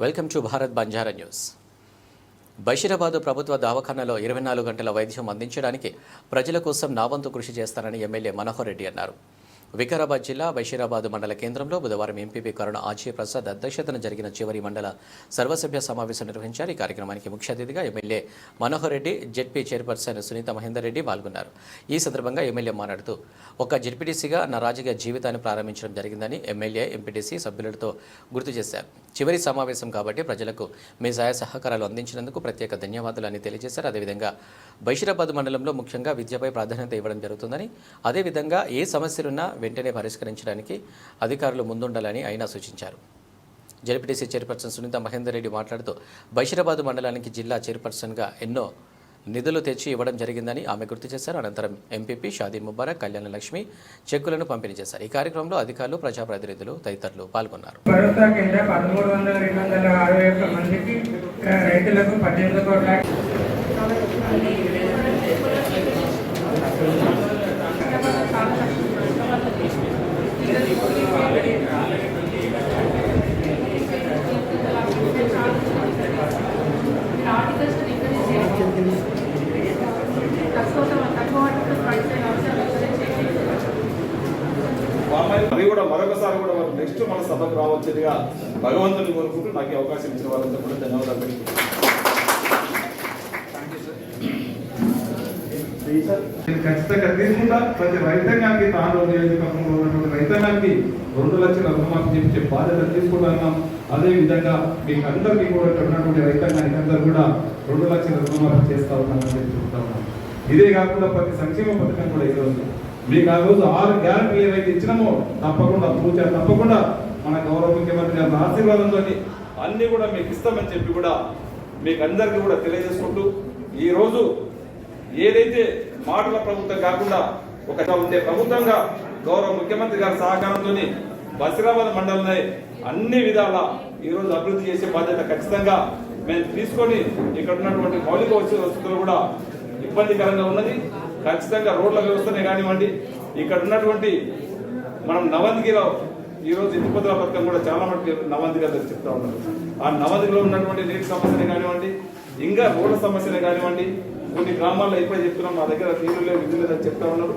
Welcome to Bharat Banjara news. Basheerabad ప్రభుత్వ దవాఖానలో ఇరవై నాలుగు గంటల వైద్యం అందించడానికి ప్రజల కోసం నావంతు కృషి చేస్తానని ఎమ్మెల్యే మనోహర్ రెడ్డి అన్నారు. వికారాబాద్ జిల్లా బషీరాబాద్ మండల కేంద్రంలో బుధవారం ఎంపీపీ కరుణ ఆజీ ప్రసాద్ అధ్యక్షతన జరిగిన చివరి మండల సర్వసభ్య సమావేశం నిర్వహించారు. ఈ కార్యక్రమానికి ముఖ్య అతిథిగా MLA Manohar Reddy ZP chairperson Sunitha Mahender Reddy పాల్గొన్నారు. ఈ సందర్భంగా ఎమ్మెల్యే మాట్లాడుతూ ఒక జెడ్పీటీసీగా నా రాజకీయ జీవితాన్ని ప్రారంభించడం జరిగిందని ఎమ్మెల్యే ఎంపీటీసీ సభ్యులతో గుర్తు చేశారు. చివరి సమావేశం కాబట్టి ప్రజలకు మీ సహాయ సహకారాలు అందించినందుకు ప్రత్యేక ధన్యవాదాలు అని తెలియజేశారు. అదేవిధంగా బషీరాబాద్ మండలంలో ముఖ్యంగా విద్యపై ప్రాధాన్యత ఇవ్వడం జరుగుతుందని అదేవిధంగా ఏ సమస్యలున్నా వెంటనే పరిష్కరించడానికి అధికారులు ముందుండాలని ఆయన సూచించారు. జడ్పీటీసీ చైర్పర్సన్ సునీత మహేందర్ రెడ్డి మాట్లాడుతూ బషీరాబాద్ మండలానికి జిల్లా చైర్పర్సన్గా ఎన్నో నిధులు తెచ్చి ఇవ్వడం జరిగిందని ఆమె గుర్తు చేశారు. అనంతరం ఎంపీపీ షాదీ ముబారక్ కళ్యాణ లక్ష్మి చెక్కులను పంపిణీ చేశారు. ఈ కార్యక్రమంలో అధికారులు ప్రజాప్రతినిధులు తదితరులు పాల్గొన్నారు. భరోసా కింద పదమూడు వందల రెండు వందల అరవై ఒక్క మందికి ఆ, రైతులకు పద్దెనిమిది కోట్ల అది కూడా మరొకసారి కూడా వారు నెక్స్ట్ మన సభకు రావచ్చేదిగా భగవంతుని కోరుకుంటూ నాకు అవకాశం ఇచ్చిన వాళ్ళంతా కూడా ధన్యవాదాలు నేను ఖచ్చితంగా తీసుకుంటా. ప్రతి రైతాంగానికి తాను నియోజకవర్గంలో ఉన్నటువంటి రైతాంగానికి రెండు లక్షల రుణమాఫీ చెప్పే బాధ్యత తీసుకుంటున్నాం అదే విధంగా మీకు అందరికీ కూడా ఉన్నటువంటి రైతాంగానికి అందరూ కూడా రెండు లక్షల రుణమాఫీ చేస్తా ఉన్నామని చెప్తా ఉన్నాం. ఇదే కాకుండా ప్రతి సంక్షేమ పథకం కూడా ఈరోజు మీకు ఆ రోజు ఆరు గ్యారెంటీ ఏవైతే ఇచ్చినామో తప్పకుండా పూజ తప్పకుండా మన గౌరవ ముఖ్యమంత్రి గారి ఆశీర్వాదంతో అన్ని కూడా మీకు ఇస్తామని చెప్పి కూడా మీకు అందరికీ కూడా తెలియజేసుకుంటూ ఈరోజు ఏదైతే మాటల ప్రభుత్వం కాకుండా ఒక ఉండే ప్రభుత్వంగా గౌరవ ముఖ్యమంత్రి గారి సహకారంతో బసిరాబాద్ మండలంలో అన్ని విధాల ఈ రోజు అభివృద్ధి చేసే బాధ్యత ఖచ్చితంగా మేము తీసుకొని ఇక్కడ ఉన్నటువంటి మౌలిక వసతులు కూడా ఇబ్బందికరంగా ఉన్నది. ఖచ్చితంగా రోడ్ల వ్యవస్థనే కానివ్వండి ఇక్కడ ఉన్నటువంటి మనం నవందిగిలో ఈరోజు రోజు పథకం కూడా చాలా మటుకు నవందిగా చెప్తా ఉన్నారు. ఆ నవందిలో ఉన్నటువంటి నీటి సమస్యనే కానివ్వండి ఇంకా రోడ్ల సమస్యనే కానివ్వండి కొన్ని గ్రామాల్లో ఎక్కువ చెప్తున్నాం మా దగ్గర నీరు లేదు నిధులు లేదని చెప్తా ఉన్నారు.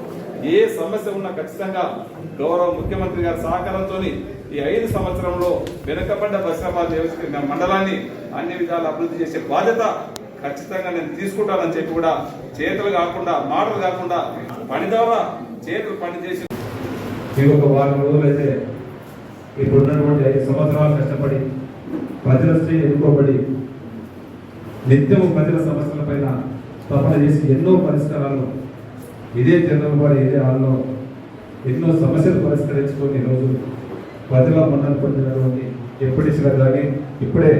ఏ సమస్య ఉన్నా ఖచ్చితంగా గౌరవ ముఖ్యమంత్రి గారి సహకారంతో ఈ ఐదు సంవత్సరంలో వెనుకబడ్డ బస్రాబాద్ నియోజక మండలాన్ని అన్ని విధాలు అభివృద్ధి చేసే బాధ్యత ఖచ్చితంగా నేను తీసుకుంటానని చెప్పి కూడా చేతులు కాకుండా మాటలు కాకుండా పని ద్వారా చేతులు పని చేసి ఒక వారం రోజులైతే ఇప్పుడున్నటువంటి ఐదు సంవత్సరాలు కష్టపడి ప్రజలశ్రీ ఎన్నుకోబడి నిత్యము ప్రజల సమస్యలపైన తపన చేసి ఎన్నో పరిష్కారాలు ఇదే చంద్రబాబు ఇదే హాల్లో ఎన్నో సమస్యలు పరిష్కరించుకొని ఈరోజు ప్రజల మన్నలు పొందినటువంటి ఎప్పటిసిగా కానీ ఇప్పుడే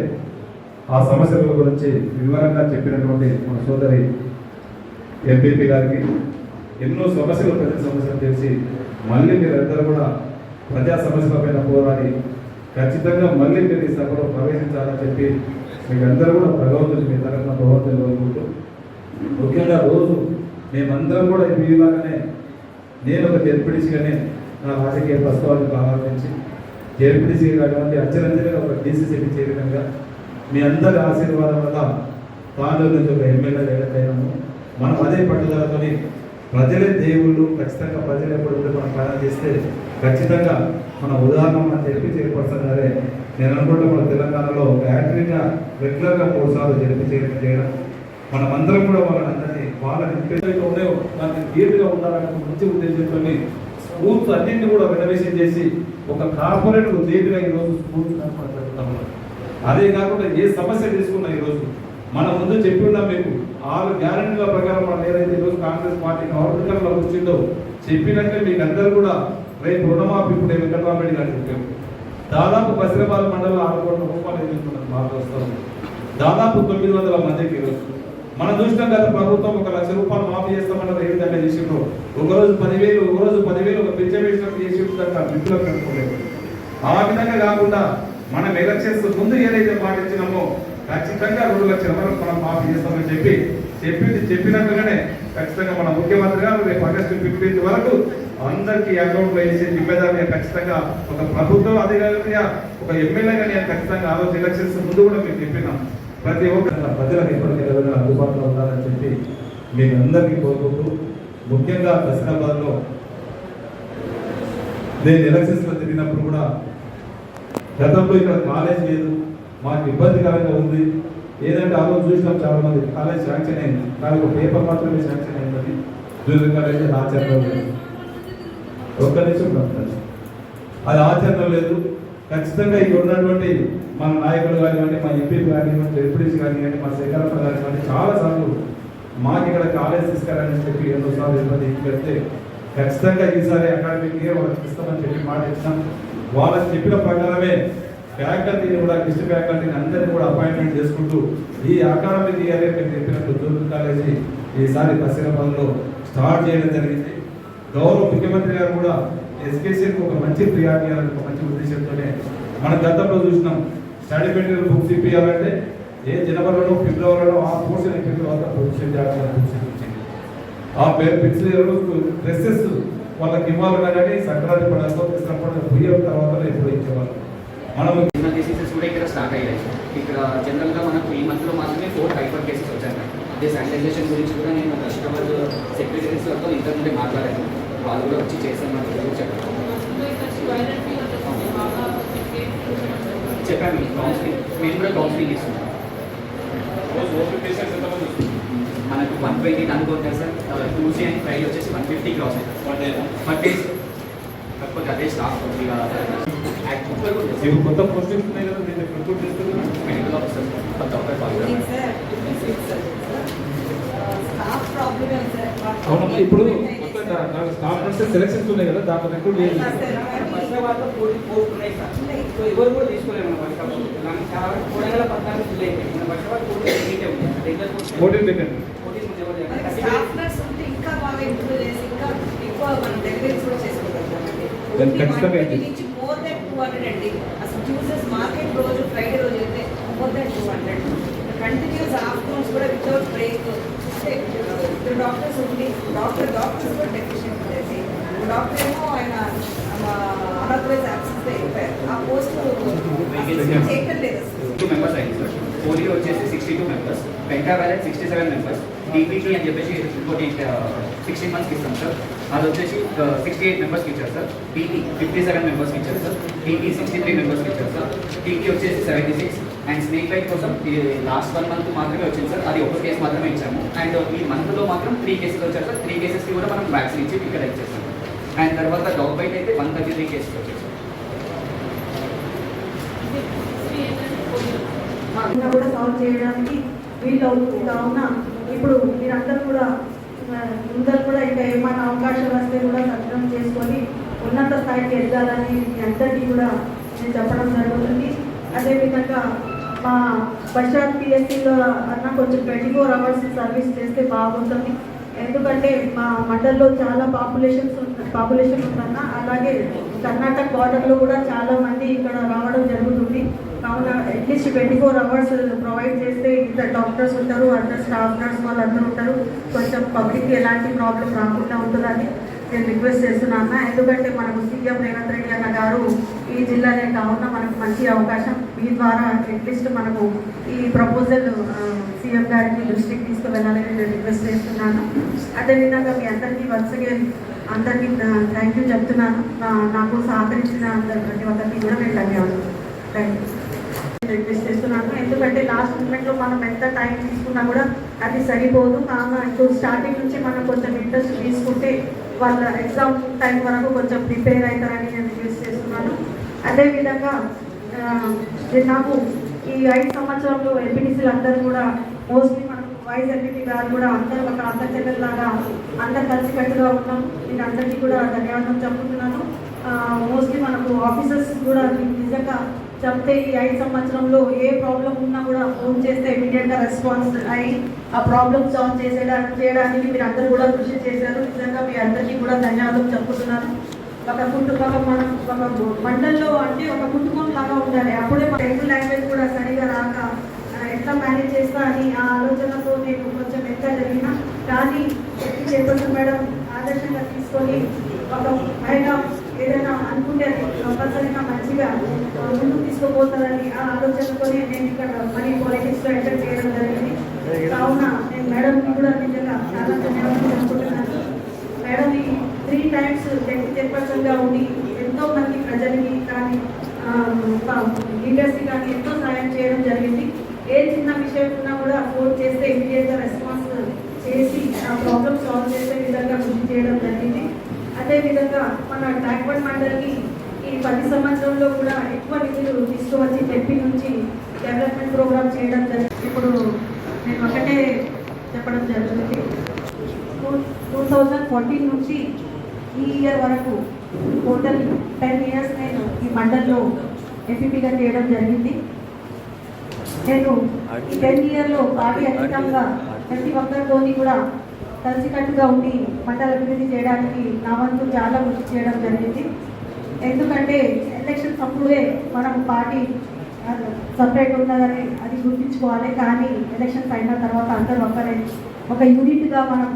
ఆ సమస్యల గురించి వివరంగా చెప్పినటువంటి మన సోదరి ఎంపీపీ గారికి ఎన్నో సమస్యలు ప్రజల సమస్యలు తెలిసి మళ్ళీ మీరందరూ కూడా ప్రజా సమస్యలపైన పోరాడి ఖచ్చితంగా మళ్ళీ మీరు ఈ సభలో ప్రవేశించాలని చెప్పి మీరందరూ కూడా భగవంతుని మీ తరఫున భగవంతుని కోరుకుంటూ ముఖ్యంగా రోజు మేమందరం కూడా మీలాగానే నేను ఒక జడ్పీటీసీగానే నా రాజకీయ ప్రస్తావాన్ని ప్రారంభించి జడ్పీటీసీ కానివ్వండి అచ్చరంజలిగా ఒక డీసీసీకి చేరినంగా మీ అందరి ఆశీర్వాదం వల్ల తాను నుంచి ఒక ఎమ్మెల్యే అయినాము మనం అదే పట్టుదలతోని ప్రజలే దేవుళ్ళు ఖచ్చితంగా ప్రజలు ఎప్పుడు మనం ప్రయాణం చేస్తే ఖచ్చితంగా మన ఉదాహరణ మనం జరిపి చేపడుతున్నారే నేను అనుకుంటా మన తెలంగాణలో ఒక యాక్టరీగా రెగ్యులర్గా మూడు సార్లు జరిపి చేయడం. చేయడం మనం అందరం కూడా వాళ్ళని అందరినీ వాళ్ళని ఇంపెక్ట్ ఉన్నాయో దాన్ని గేటుగా ఉండాలనే మంచి ఉద్దేశంతో స్కూల్స్ అన్నింటినీ కూడా రెనోవేషన్ చేసి ఒక కార్పొరేట్ ధీటుగా ఈరోజు స్కూల్స్ పెడుతున్నాం అదే కాకుండా ఏ సమస్య తీసుకున్నా ఈరోజు మన ముందు చెప్పి ఉన్నాం మీకు. ఆరు గ్యారంటీల ప్రకారం మనం ఏదైతే ఈరోజు కాంగ్రెస్ పార్టీ గవర్నమెంట్లో వచ్చిందో చెప్పినట్టే మీకు అందరూ కూడా రేపు రుణమాఫీ ఇప్పుడు వెంకటరామరెడ్డి గారు చెప్పాము దాదాపు బసిరాబాద్ మండలం ఆరు కోట్ల రూపాయలు ఎదుర్కొన్నారు బాగా దాదాపు తొమ్మిది వందల మందికి ఈరోజు మనం చూసినాం గత ప్రభుత్వం ఒక లక్ష రూపాయలు మాఫీ చేస్తామన్నారు ఏ విధంగా చేసిండ్రు? ఒక రోజు పదివేలు ఒక రోజు పదివేలు ఒక పిచ్చ వేసినట్టు చేసి ఆ విధంగా కాకుండా మనం ఎలక్షన్స్ ముందు ఏదైతే మాట ఇచ్చినామో ఖచ్చితంగా రెండు లక్షల వరకు మనం మాఫీ చేస్తామని చెప్పి చెప్పింది చెప్పినట్టుగానే ఖచ్చితంగా మన ముఖ్యమంత్రి గారు రేపు ఆగస్టు ఫిఫ్టీన్త్ వరకు అందరికీ అకౌంట్లో వేసే జిమ్మేదారిని ఖచ్చితంగా ఒక ప్రభుత్వం అధికారిగా ఒక ఎమ్మెల్యేగా నేను ఖచ్చితంగా ఆ రోజు ఎలక్షన్స్ ముందు కూడా మీకు చెప్పినాం. ప్రతి ఒక్క ప్రజలకు ఎప్పటికీ అందుబాటులో ఉండాలని చెప్పి మీకు అందరికీ కోరుకుంటూ ముఖ్యంగా దసరాబాద్లో నేను ఎలక్షన్స్లో తిరిగినప్పుడు కూడా గతంలో ఇక్కడ కాలేజ్ లేదు మాకు ఇబ్బందికరంగా ఉంది. ఏదంటే ఆ రోజు చూసినాం చాలా మంది కాలేజ్ శాంక్షన్ అయింది. కానీ ఒక పేపర్ మాత్రమే శాంక్షన్ అయిందని జూనియర్ కాలేజ్ ఆచరణ లేదు. ఒక్క నిమిషం అది ఆచరణ లేదు. ఖచ్చితంగా ఇక్కడ ఉన్నటువంటి మన నాయకులు కానివ్వండి మా ఎంపీలు కానివ్వండి ఎంపీడీసీ కానివ్వండి మా శేఖరప్ప కానివ్వండి చాలా సార్లు మాకు ఇక్కడ కాలేజ్ తీసుకురాని చెప్పి ఎన్నోసార్లు ఇబ్బంది పెడితే ఖచ్చితంగా ఈసారి అకాడమిక్ ఇయర్ వాళ్ళకి ఇస్తామని చెప్పి మాట ఇచ్చినాం వాళ్ళకి చెప్పిన ప్రకారమే ఫ్యాకల్టీని కూడా కిస్ట్ ఫ్యాకల్టీని అందరినీ కూడా అపాయింట్మెంట్ చేసుకుంటూ ఈ అకాడమిక్ ఇయర్ మీరు చెప్పినట్టు జూనియర్ కాలేజీ ఈసారి బసిరాబాద్లో స్టార్ట్ చేయడం జరిగింది. గౌరవ ముఖ్యమంత్రి గారు కూడా ఎస్కేసీకి ఒక మంచి ప్రియారిటీ ఒక మంచి ఉద్దేశంతోనే మనం గతంలో చూసినాం. స్టడీ మెటీరియల్ బుక్స్ ఇప్పించాలంటే ఏ జనవరిలో ఫిబ్రవరిలో ఆ పోర్షన్ ఎక్కిన తర్వాత ప్రొఫెషన్ జాగ్రత్త ఆ పేరు పిలిచిన డ్రెస్సెస్ వాళ్ళకి ఇవ్వాలన్నా కానీ సంక్రాంతి పండుగతో కృష్ణ పండుగ పోయే తర్వాత ఎప్పుడు ఇచ్చేవాళ్ళు మనం చిన్న డిసీజెస్ కూడా ఇక్కడ స్టార్ట్ అయ్యాయి ఇక్కడ జనరల్గా మనకు ఈ మంత్లో మాత్రమే ఫోర్ హైపర్ కేసెస్ వచ్చాయి అదే శానిటైజేషన్ గురించి కూడా నేను కస్టమర్ సెక్రటరీస్లతో ఇంతకు ముందే మాట్లాడాను వాళ్ళు కూడా వచ్చి చెప్పారు చెప్పాను మీకు కౌన్సిలింగ్ మేము కూడా కౌన్సిలింగ్ ఇస్తున్నాం రోజు ఓపీ పేషెంట్స్ ఎంతమంది వస్తున్నారు? మనకు వన్ ట్వంటీ అనుకుంటారు సార్ ట్యూస్డే అండ్ ఫ్రైడే వచ్చేసి one fifty cross? One days కాకపోతే అదే ఉంది ఇప్పుడు కొత్త పోస్టింగ్స్ ఉన్నాయి కదా మీరు రిక్రూట్ చేస్తున్నారు మెడికల్ ఆఫీసర్ కొత్త ఒకటి అవునమ్మా ఇప్పుడు స్టాఫ్ నర్సెస్ సెలక్షన్స్ ఉన్నాయి కదా దాంట్లో రిక్రూట్ చేయాలి ఎవరు కూడా తీసుకోలేము వర్షాలు పద్నాలుగు ఫుల్ అయిపోయింది. వర్షాలు కోటి వేకెంట్ కోటి ముందు ఎవరు లేరు. మనకి స్టాఫ్ నర్స్ ఉంటే ఇంకా బాగా ఇంప్రూవ్ చేసి ఇంకా ఎక్కువ కూడా Then ఖచ్చితంగా మోర్ దెన్ టూ హండ్రెడ్ అండి. అసలు చూసెస్ మార్కెట్ రోజు ఫ్రైడే రోజు అయితే more than two hundred continuous afternoons కూడా వితౌట్ బ్రేక్ ఇద్దరు డాక్టర్స్ ఉండి డాక్టర్ డాక్టర్స్ కూడా డెఫిషియెంట్ ఉండేది డాక్టర్ ఏమో ఆయన అనాథరైజ్ యాక్సెస్ అయిపోయారు ఆ పోస్ట్ చేయటం లేదు మెంబర్స్ అయింది సార్ పోలియో వచ్చేసి sixty two members pentavirus sixty seven members TPT అని చెప్పేసి ఇంకోటి సిక్స్టీన్ మంత్స్కి ఇస్తాం సార్ అది వచ్చేసి సిక్స్టీ ఎయిట్ మెంబర్స్కి ఇచ్చారు సార్. టీటీ ఫిఫ్టీ సెవెన్ మెంబర్స్కి ఇచ్చారు సార్. టీటీ సిక్స్టీ త్రీ మెంబర్స్కి ఇచ్చారు సార్. టీటీ వచ్చేసి seventy six and snake bite కోసం లాస్ట్ వన్ మంత్ మాత్రమే వచ్చింది సార్. అది ఒక కేసు మాత్రమే ఇచ్చాము. అండ్ ఈ మంత్లో మాత్రం త్రీ కేసెస్ వచ్చారు సార్. త్రీ కేసెస్కి కూడా మనం వ్యాక్సిన్ ఇచ్చి ఇక్కడ ఇచ్చేసాం అండ్ తర్వాత డౌట్ బయట అయితే వన్ థర్టీ త్రీ కేసెస్ వచ్చాయి సార్. కూడా సాల్వ్ చేయడానికి వీలు అవుతుంది కావున ఇప్పుడు మీరందరూ కూడా ఆ, కూడా ఇంకా ఏమైనా అవకాశం వస్తే కూడా సత్రం చేసుకొని ఉన్నత స్థాయికి ఎదగాలని మీ అందరికీ కూడా నేను చెప్పడం జరుగుతుంది. అదేవిధంగా మా బషార్ పిఎస్సీలో అన్న కొంచెం ట్వంటీ ఫోర్ అవర్స్ సర్వీస్ చేస్తే బాగుంటుంది. ఎందుకంటే మా మండల్లో చాలా పాపులేషన్స్ పాపులేషన్ ఉందన్న అలాగే కర్ణాటక బార్డర్లో కూడా చాలా మంది ఇక్కడ రావడం జరుగుతుంది. కావున at least twenty four hours provide చేస్తే ఇంత డాక్టర్స్ ఉంటారు అందరు స్టాఫ్ నర్స్ వాళ్ళందరూ ఉంటారు. కొంచెం పబ్లిక్కి ఎలాంటి ప్రాబ్లం రాకుండా ఉంటుందని నేను రిక్వెస్ట్ చేస్తున్నాను ఎందుకంటే మనకు సీఎం రేవంత్ రెడ్డి అన్న గారు ఈ జిల్లానే కావున మనకు మంచి అవకాశం. మీ ద్వారా అట్లీస్ట్ మనకు ఈ ప్రపోజల్ సీఎం గారికి దృష్టికి తీసుకువెళ్ళాలని నేను రిక్వెస్ట్ చేస్తున్నాను. అదేవిధంగా మీ అందరికీ వన్స్ అగైన్ అందరికీ థ్యాంక్ యూ చెప్తున్నాను. నాకు సహకరించిన అందరి ప్రతి ఒక్కరికి కూడా నేను ధన్యవాదాలు. థ్యాంక్ యూ రిక్వెస్ట్ చేస్తున్నాను ఎందుకంటే లాస్ట్ మూమెంట్లో మనం ఎంత టైం తీసుకున్నా కూడా అది సరిపోదు. కావున ఇప్పుడు స్టార్టింగ్ నుంచి మనం కొంచెం ఇంట్రెస్ట్ తీసుకుంటే వాళ్ళ ఎగ్జామ్ టైం వరకు కొంచెం ప్రిపేర్ అవుతారని నేను రిక్వెస్ట్ చేస్తున్నాను. అదేవిధంగా నాకు ఈ ఐదు సంవత్సరంలో ఎంపీటీసీలు అందరూ కూడా మోస్ట్లీ మనకు వైస్ ఎంపీటీ గారు కూడా అందరూ ఒక అక్క చెల్లెల్లాగా అందరు కలిసికట్టుగా ఉన్నాం. నేను అందరికీ కూడా ధన్యవాదం చెప్పుతున్నాను మోస్ట్లీ మనకు ఆఫీసర్స్ కూడా నిజంగా చెప్తే ఈ ఐదు సంవత్సరంలో ఏ ప్రాబ్లం ఉన్నా కూడా ఫోన్ చేస్తే ఇమీడియట్గా రెస్పాన్స్ అయ్యి ఆ ప్రాబ్లమ్ సాల్వ్ చేసేయడానికి చేయడానికి మీరు అందరూ కూడా కృషి చేశారు. నిజంగా మీ అందరికీ కూడా ధన్యవాదాలు చెప్పుతున్నాను. ఒక కుటుంబం మనం ఒక మండల్లో అంటే ఒక కుటుంబం లాగా ఉండాలి. అప్పుడే మన తెలుగు లాంగ్వేజ్ కూడా సరిగా రాక ఎట్లా మేనేజ్ చేస్తా అని ఆ ఆలోచనతో నేను కొంచెం ఎంత జరిగిన కానీ చెప్పండి చేపట్టు మేడం ఆదర్శంగా తీసుకొని ఒక మహిళ ఏదైనా అనుకుంటే కంపల్సరీగా మంచిగా ముందుకు తీసుకుపోతారని ఆ ఆలోచనతోనే నేను ఇక్కడ మనీ పాలిటిక్స్లో ఎంటర్ చేయడం జరిగింది. కావున నేను మేడం కూడా నిజంగా చాలా ధన్యవాదాలు చెప్పుకుంటున్నాను మేడం ఈ త్రీ టైమ్స్ వ్యక్తి చైర్పర్సన్గా ఉండి ఎంతో మంది ప్రజలకి కానీ లీడర్స్కి కానీ ఎంతో సాయం చేయడం జరిగింది. ఏ చిన్న విషయం ఉన్నా కూడా ఫోన్ చేస్తే ఇమీడియట్గా రెస్పాన్స్ చేసి ఆ ప్రాబ్లమ్ సాల్వ్ చేసే విధంగా కృషి చేయడం జరిగింది. అదేవిధంగా మన బ్యాక్వర్డ్ మండలికి ఈ పది సంవత్సరంలో కూడా ఎక్కువ నిధులు తీసుకువచ్చి టెప్పి నుంచి డెవలప్మెంట్ ప్రోగ్రామ్ చేయడం జరిగింది. ఇప్పుడు నేను ఒకటే చెప్పడం జరుగుతుంది. టూ థౌజండ్ ఫోర్టీన్ నుంచి ఈ ఇయర్ వరకు టోటల్ టెన్ ఇయర్స్ నేను ఈ మండల్లో ఎంపీపీగా చేయడం జరిగింది. నేను ఈ టెన్ ఇయర్లో పార్టీ అతీతంగా ప్రతి ఒక్కరితోని కూడా కలిసికట్టుగా ఉండి మండల అభివృద్ధి చేయడానికి నా వంతు చాలా కృషి చేయడం జరిగింది. ఎందుకంటే ఎలక్షన్స్ అప్పుడే మనం పార్టీ సపరేట్ ఉన్నదని అది గుర్తించుకోవాలి. కానీ ఎలక్షన్స్ అయిన తర్వాత అందరూ ఒక్కరే ఒక యూనిట్గా మనం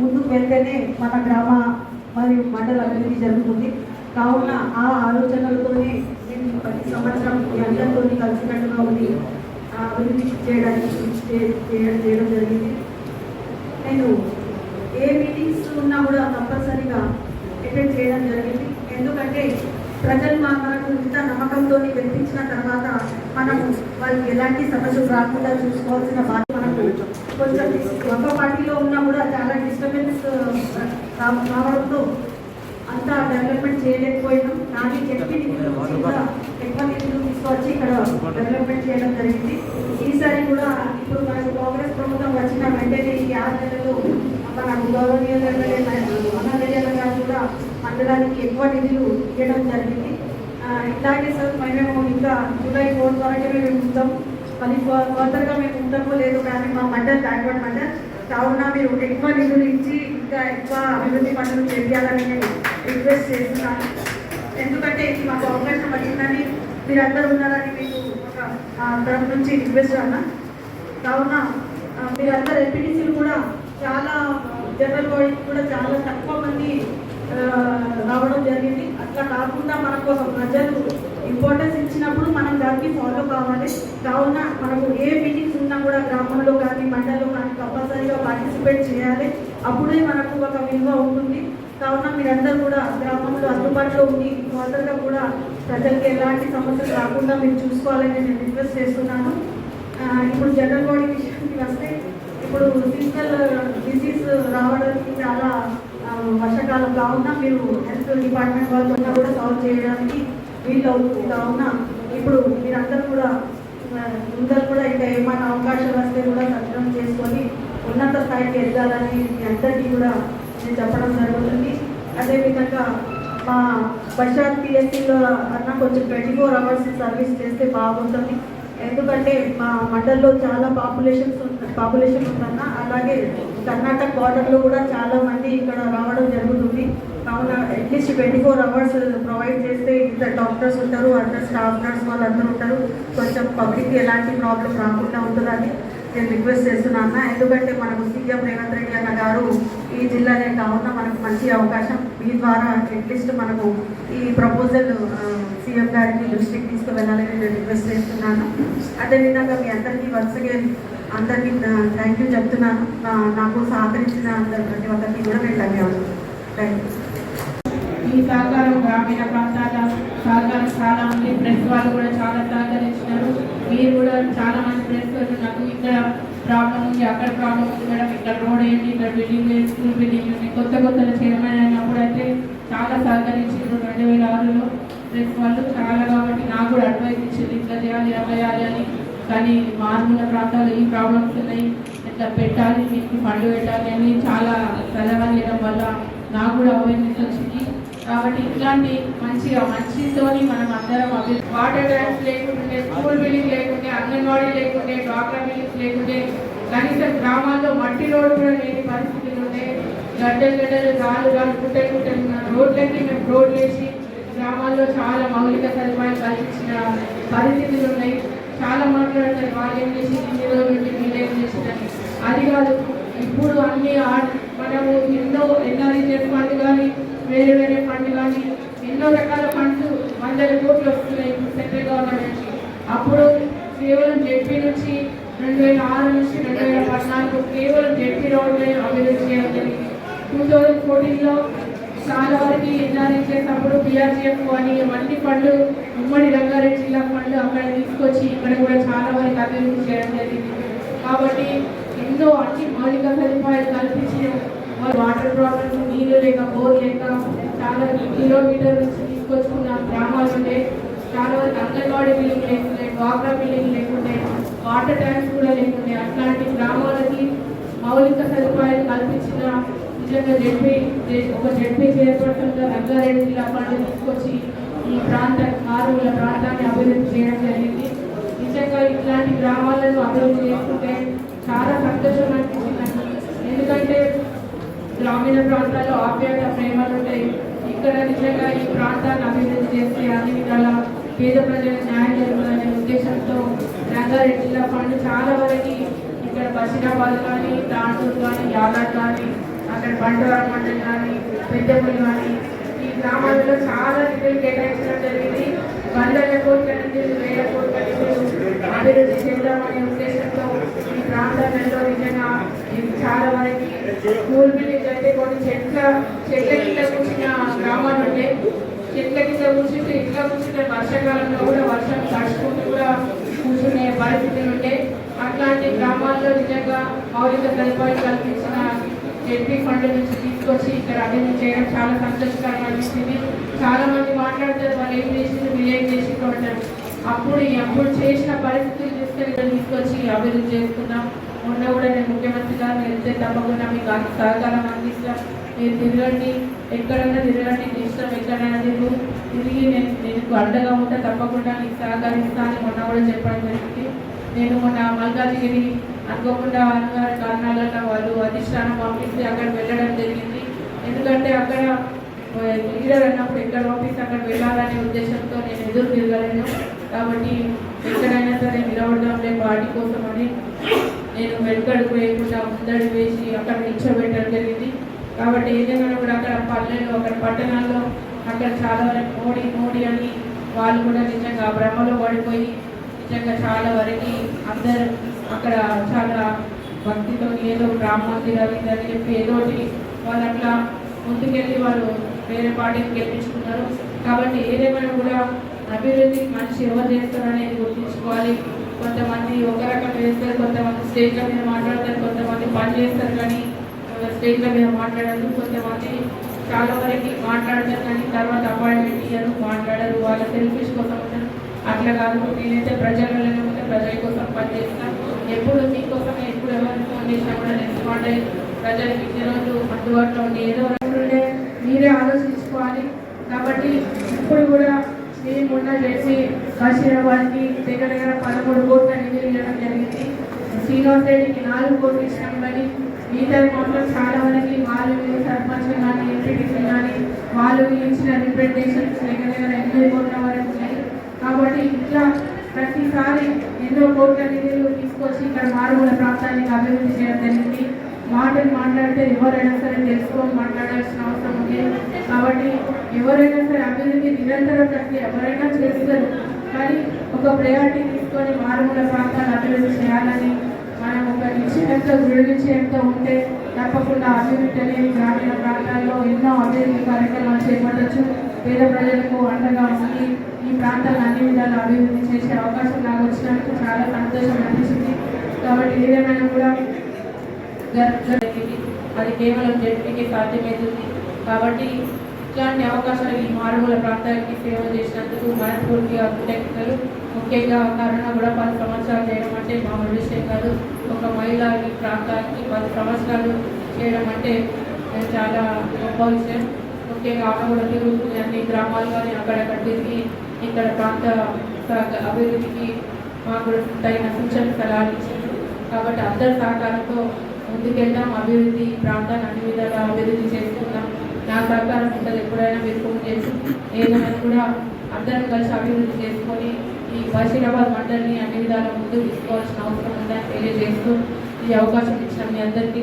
ముందుకు వెళ్తేనే మన గ్రామ మరియు మండల అభివృద్ధి జరుగుతుంది. కావున ఆ ఆలోచనలతోనే నేను ప్రతి సంవత్సరం మీ అందరితో కలిసికట్టుగా ఉండి అభివృద్ధి చేయడానికి చేయడం చేయడం జరిగింది. నేను ఏ మీటింగ్స్ ఉన్నా కూడా కంపల్సరీగా అటెండ్ చేయడం జరిగింది. ఎందుకంటే ప్రజలు మా మనకు ఇంత నమ్మకంతో గెలిపించిన తర్వాత మనం వాళ్ళకి ఎలాంటి సమస్యలు రాకుండా చూసుకోవాల్సిన బాధ్యత మనకు కొంచెం ఒక పార్టీలో ఉన్నా కూడా చాలా డిస్టర్బెన్స్ రావడంతో అంత డెవలప్మెంట్ చేయలేకపోయినాం. నాది చెప్పి కూడా ఎక్కువ నిధులు తీసుకొచ్చి ఇక్కడ డెవలప్మెంట్ చేయడం జరిగింది. ఈసారి కూడా ఇప్పుడు మనకు కాంగ్రెస్ ప్రభుత్వం వచ్చిన వెంటనే ఈ ఆరు నెలలు మన గౌరవనీయులు గారు కూడా మండలానికి ఎక్కువ నిధులు ఇవ్వడం జరిగింది. ఇట్లాగే సార్ మేము ఇంకా జూలై ఫోర్త్ వరకే మేము ఉంటాం. మళ్ళీ ఫర్దర్గా మేము ఉంటామో లేదు కానీ మా మండల్ బ్యాక్వర్డ్ మండల్ కావున మీరు ఎక్కువ నిధులు ఇచ్చి ఇంకా ఎక్కువ అభివృద్ధి పనులు చేయాలని నేను రిక్వెస్ట్ చేస్తున్నాను. ఎందుకంటే ఇది మాకు అవకాశం పడిందని మీరందరూ ఉన్నారని మీకు ఒక తరఫు నుంచి రిక్వెస్ట్ అన్నా కావున మీరందరూ ఎంపీటీసీలు కూడా చాలా జనరల్ బాడీకి కూడా చాలా తక్కువ మంది రావడం జరిగింది. అట్లా కాకుండా మనకు ఒక ప్రజలు ఇంపార్టెన్స్ ఇచ్చినప్పుడు మనం దానికి ఫాలో కావాలి. కావున మనకు ఏ మీటింగ్స్ ఉన్నా కూడా గ్రామంలో కానీ మండలంలో కానీ కంపల్సరీగా పార్టిసిపేట్ చేయాలి. అప్పుడే మనకు ఒక విలువ ఉంటుంది. కావున మీరందరూ కూడా గ్రామంలో అందుబాటులో ఉండి ఫర్దర్గా కూడా ప్రజలకి ఎలాంటి సమస్యలు రాకుండా మీరు చూసుకోవాలని నేను రిక్వెస్ట్ చేస్తున్నాను. ఇప్పుడు జనరల్ బాడీ వస్తే ఇప్పుడు సీజనల్ డిసీజ్ రావడానికి చాలా వర్షాకాలం కావున మీరు హెల్త్ డిపార్ట్మెంట్ వాళ్ళతో కూడా సాల్వ్ చేయడానికి వీలు అవుతుంది కావున ఇప్పుడు మీరందరూ కూడా ముందరు కూడా ఇంకా ఏమైనా అవకాశాలు వస్తే కూడా సజ్జనం చేసుకొని ఉన్నత స్థాయికి ఎదగాలని మీ అందరికీ కూడా నేను చెప్పడం జరుగుతుంది. అదేవిధంగా మా బషార్ పిఎస్సీలో అన్న కొంచెం ట్వంటీ ఫోర్ అవర్స్ సర్వీస్ చేస్తే బాగుంటుంది. ఎందుకంటే మా మండల్లో చాలా పాపులేషన్స్ పాపులేషన్ ఉందన్న అలాగే కర్ణాటక బార్డర్లో కూడా చాలా మంది ఇక్కడ రావడం జరుగుతుంది. కావున at least twenty four hours provide చేస్తే ఇంత డాక్టర్స్ ఉంటారు అందరు స్టాఫ్ నర్స్ వాళ్ళందరూ ఉంటారు. కొంచెం పబ్లిక్ ఎలాంటి ప్రాబ్లం రాకుండా ఉంటుందని నేను రిక్వెస్ట్ చేస్తున్నాను. ఎందుకంటే మనకు సీఎం రేవంత్ రెడ్డి అన్న గారు ఈ జిల్లానే కావున మనకు మంచి అవకాశం. మీ ద్వారా అట్లీస్ట్ మనకు ఈ ప్రపోజల్ సీఎం గారికి దృష్టికి తీసుకువెళ్ళాలని నేను రిక్వెస్ట్ చేస్తున్నాను. అదేవిధంగా మీ అందరికీ వన్స్ అగైన్ అందరికీ థ్యాంక్ యూ చెప్తున్నాను. నాకు సహకరించిన అందరి ప్రతి ఒక్కరికి కూడా నేను ధన్యవాదాలు. థ్యాంక్ యూ ఈ సహకారం గ్రామీణ ప్రాంతాల సహకారం చాలా ఉంది ప్రెస్ వాళ్ళు కూడా చాలా సహకరించినారు. మీరు కూడా చాలా మంది ప్రెస్ నాకు ఇక్కడ ప్రాబ్లం ఉంది అక్కడ ప్రాబ్లం ఉంది మేడం. ఇక్కడ రోడ్ ఏంటి? ఇక్కడ బిల్డింగ్ లేదు స్కూల్ బిల్డింగ్ ఉంది. కొత్త కొత్త చైర్మన్ అయినప్పుడు అయితే చాలా సహకరించారు రెండు వేల ఆరులో. ప్లస్ వాళ్ళు చాలా కాబట్టి నాకు కూడా అడ్వైస్ ఇచ్చింది ఇట్లా చేయాలి అట్లా చేయాలి అని. కానీ మారుమూల ప్రాంతాల్లో ఈ ప్రాబ్లమ్స్ ఉన్నాయి. ఇట్లా పెట్టాలి మీకు ఫండ్ పెట్టాలి అని చాలా సలహా చేయడం వల్ల నాకు కూడా అవేర్నెస్ వచ్చింది. కాబట్టి ఇట్లాంటి మంచిగా మంచితోని మనం అందరం వాటర్ ట్యాంక్స్ లేకుంటే స్కూల్ బిల్డింగ్ లేకుంటే అంగన్వాడీ లేకుంటే డాక్టర్ బిల్డింగ్స్ లేకుంటే కనీసం గ్రామాల్లో మట్టి రోడ్డు కూడా లేని పరిస్థితులు ఉంటే గడ్డలు గడ్డలు రాళ్ళు రాళ్ళు కుట్టలు కుట్టలు ఉన్న రోడ్లకి మేము రోడ్లు వేసి గ్రామాల్లో చాలా మౌలిక సదుపాయాలు కల్పించిన పరిస్థితులు ఉన్నాయి. చాలా మాట్లాడతారు వాళ్ళు ఏం చేసి ఇన్ని రోజులు మీరు ఏం చేసిందని అది కాదు ఇప్పుడు అన్ని మనము ఎన్నో ఎన్నో ఫండ్ కానీ వేరే వేరే ఫండ్ కానీ ఎన్నో రకాల ఫండ్స్ వందల కోట్లు వస్తున్నాయి సెంట్రల్ గవర్నమెంట్ నుంచి. అప్పుడు కేవలం జెడ్పీ నుంచి రెండు వేల ఆరు నుంచి రెండు వేల పద్నాలుగు కేవలం జెడ్పీ రోడ్లను అభివృద్ధి చేయడం టూ థౌజండ్ ఫోర్టీన్లో చాలా వరకు ఎన్ఆర్ఎస్ చేసినప్పుడు బీఆర్జీఎఫ్ అని ఇవన్నీ ఫండ్లు ఉమ్మడి రంగారెడ్డి జిల్లా ఫండ్లు అక్కడ తీసుకొచ్చి ఇక్కడ కూడా చాలా వరకు అభివృద్ధి చేయడం జరిగింది. కాబట్టి ఎన్నో అన్ని మౌలిక సదుపాయాలు కల్పించిన వాటర్ ప్రాబ్లమ్స్ నీళ్ళు లేక బోర్ లేక చాలా కిలోమీటర్ నుంచి తీసుకొచ్చుకున్న గ్రామాలు ఉండే. చాలా వరకు అంగన్వాడీ బిల్డింగ్ లేకుండే డ్వాక్రా బిల్డింగ్ లేకుండే వాటర్ ట్యాంక్స్ కూడా లేకుండే. అట్లాంటి గ్రామాలకి మౌలిక సదుపాయాలు కల్పించిన నిజంగా జడ్పీ ఒక జడ్పీ చైర్పర్సన్గా రంగారెడ్డి జిల్లా ఫండ్ తీసుకొచ్చి ఈ ప్రాంత మారుమూల ప్రాంతాన్ని అభివృద్ధి చేయడం జరిగింది. నిజంగా ఇట్లాంటి గ్రామాలను అభివృద్ధి చేసుకుంటే చాలా సంతోషం అనిపించింది ఎందుకంటే గ్రామీణ ప్రాంతాల్లో ఆప్యాయత ప్రేమలు ఉంటాయి ఇక్కడ నిజంగా ఈ ప్రాంతాన్ని అభివృద్ధి చేస్తే అన్ని విధాల పేద ప్రజలకు న్యాయం జరుగుతుందనే ఉద్దేశంతో రంగారెడ్డి జిల్లా ఫండ్ చాలా వరకు ఇక్కడ బషీరాబాద్ కానీ తాండూరు కానీ యాదాద్ కానీ అక్కడ బండవరం మండలి కానీ పెద్దపల్లి కానీ ఈ గ్రామాలలో చాలా నిధులు కేటాయించడం జరిగింది. వందల కోట్ల నుంచి వేల కోట్ల నుంచి అభివృద్ధి చేద్దామనే ఉద్దేశంతో ఈ ప్రాంతాలలో నిజంగా చాలా వరకు స్కూల్ బిల్డింగ్ అయితే కొన్ని చెట్ల చెట్ల కింద కూర్చున్న గ్రామాలు ఉంటే చెట్ల కింద కూర్చుంటే ఇట్లా కూర్చుంటే వర్షాకాలంలో కూడా వర్షం తడుచుకుంటూ కూడా కూర్చునే పరిస్థితులు ఉంటే అట్లాంటి గ్రామాల్లో నిజంగా మౌలిక సదుపాయాలు కల్పించిన జెడ్పీ ఫండ్ నుంచి తీసుకొచ్చి ఇక్కడ అభివృద్ధి చేయడం చాలా సంతోషకరంగా అనిపిస్తుంది. చాలా మంది మాట్లాడతారు వాళ్ళు ఏం చేసింది మీరు ఏం చేసిందో అంటారు. అప్పుడు అప్పుడు చేసిన పరిస్థితులు చూస్తే ఇక్కడ తీసుకొచ్చి అభివృద్ధి చేస్తున్నాం. మొన్న కూడా నేను ముఖ్యమంత్రి గారు వెళ్తే తప్పకుండా మీకు సహకారం అందిస్తాం. మీరు తిరగండి ఎక్కడైనా తిరగండి నీ ఇష్టం ఎక్కడైనా తిరుగు. తిరిగి నేను నీకు అండగా ఉంటే తప్పకుండా నీకు సహకరిస్తాను మొన్న కూడా చెప్పడం జరిగింది. నేను మొన్న మల్కాజిగిరి అనుకోకుండా అనివార్య కారణాల వాళ్ళు అధిష్టానం పంపిస్తే అక్కడ వెళ్ళడం జరిగింది. ఎందుకంటే అక్కడ లీడర్ అన్నప్పుడు ఎక్కడ పంపిస్తే అక్కడ వెళ్ళాలనే ఉద్దేశంతో నేను ఎదురు తిరగలేను కాబట్టి ఎక్కడైనా సరే నిలబడదాంలే పార్టీ కోసం అని నేను వెనుకడుకు వేయకుండా ముందడుగు వేసి అక్కడ నిల్చోబెట్టడం జరిగింది. కాబట్టి ఏదైనా కూడా అక్కడ పల్లెలు అక్కడ పట్టణాల్లో అక్కడ చాలా వరకు మోడీ మోడీ అని వాళ్ళు కూడా నిజంగా భ్రమలో పడిపోయి నిజంగా చాలా వరకు అందరూ అక్కడ చాలా భక్తితో ఏదో రామ మందిరం ఇదని చెప్పి ఏదోటి వాళ్ళు అట్లా ముందుకెళ్ళి వాళ్ళు వేరే పార్టీకి గెలిపించుకున్నారు. కాబట్టి ఏదేమైనా కూడా అభివృద్ధి మనిషి ఎవరు చేస్తారు అనేది గుర్తుంచుకోవాలి. కొంతమంది ఒక రకం చేస్తారు కొంతమంది స్టేజ్ల మీద మాట్లాడతారు కొంతమంది పని చేస్తారు కానీ స్టేజ్ల మీద మాట్లాడరు. కొంతమంది చాలా వరకు మాట్లాడతారు కానీ తర్వాత అపాయింట్మెంట్ ఇయ్యరు మాట్లాడరు. వాళ్ళ సెల్ఫిష్ కోసం ఉంటారు అట్లా కాదు. నేనైతే ప్రజలలో ఉంటే ప్రజల కోసం పనిచేస్తాను ఎప్పుడు మీకోసం ఎప్పుడు ఎవరు ఫోన్ చేసినా కూడా రెస్పాండ్ అయ్యి ప్రజలకు ఇన్ని రోజులు అందుబాటులో ఉండి ఏదో ఉండే మీరే ఆలోచించుకోవాలి. కాబట్టి ఇప్పుడు కూడా మేము మొన్న చేసి కాశీరాబాద్కి దగ్గర దగ్గర పదమూడు కోట్ల నిధులు ఇవ్వడం జరిగింది. శ్రీనివాస్ రెడ్డికి నాలుగు కోట్లు ఇచ్చినాం కానీ మిగతా మాత్రం చాలా వరకు వాళ్ళు వీళ్ళు సర్పంచ్ కానీ ఎంపీటీసీ కానీ వాళ్ళు ఇచ్చిన రిప్రజెంటేషన్స్ దగ్గర దగ్గర ఎనిమిది కోట్ల వరకు ఉన్నాయి. కాబట్టి ఇట్లా ప్రతిసారి ఎన్నో కోట్ల నిధులు తీసుకొచ్చి ఇక్కడ మారుమూల ప్రాంతానికి అభివృద్ధి చేయడం జరిగింది. మాటలు మాట్లాడితే ఎవరైనా సరే తెలుసుకొని మాట్లాడాల్సిన అవసరం ఉంది. కాబట్టి ఎవరైనా సరే అభివృద్ధి నిరంతరం ప్రక్రియ ఎవరైనా చేస్తారు. కానీ ఒక ప్రయారిటీ తీసుకొని మారుమూల ప్రాంతాన్ని అభివృద్ధి చేయాలని మనం ఒక నిశ్చయంతో దృఢ ఉంటే తప్పకుండా అభివృద్ధి అనేది గ్రామీణ ప్రాంతాల్లో ఎన్నో అభివృద్ధి కార్యక్రమాలు చేపట్టచ్చు. పేద ప్రజలకు అండగా ఉండి ఈ ప్రాంతాలను అన్ని విధాలు అభివృద్ధి చేసే అవకాశం నాకు వచ్చినందుకు చాలా సంతోషం అనిపించింది కాబట్టి ఏదేమైనా కూడా అది కేవలం జడ్పీకి సాధ్యమవుతుంది కాబట్టి ఇట్లాంటి అవకాశాలు ఈ మారుమూల ప్రాంతానికి సేవ చేసినందుకు మనస్ఫూర్తిగా కృతజ్ఞతలు. ముఖ్యంగా కరోనా కూడా పది సంవత్సరాలు చేయడం అంటే మామూలు విషయం కాదు. ఒక మహిళ ఈ ప్రాంతానికి పది సంవత్సరాలు చేయడం అంటే చాలా గొప్ప విషయం. ముఖ్యంగా ఆమె కూడా తిరుగుతుంది అన్ని గ్రామాలు కానీ అక్కడక్కడ తిరిగి ఇక్కడ ప్రాంత అభివృద్ధికి మాకు తగిన సూచనలు సలహాలు ఇచ్చారు కాబట్టి అందరి సహకారంతో ముందుకెళ్దాం. అభివృద్ధి ఈ ప్రాంతాన్ని అన్ని విధాలా అభివృద్ధి చేసుకుందాం నా సహకారం ఉంటుంది. ఎప్పుడైనా మీరు ఫోన్ చేసి ఏదైనా కూడా అందరం కలిసి అభివృద్ధి చేసుకొని ఈ బషీరాబాద్ మండలిని అన్ని విధాలా ముందుకు తీసుకోవాల్సిన అవసరం ఉందని తెలియజేస్తూ ఈ అవకాశం ఇచ్చిన మీ అందరికీ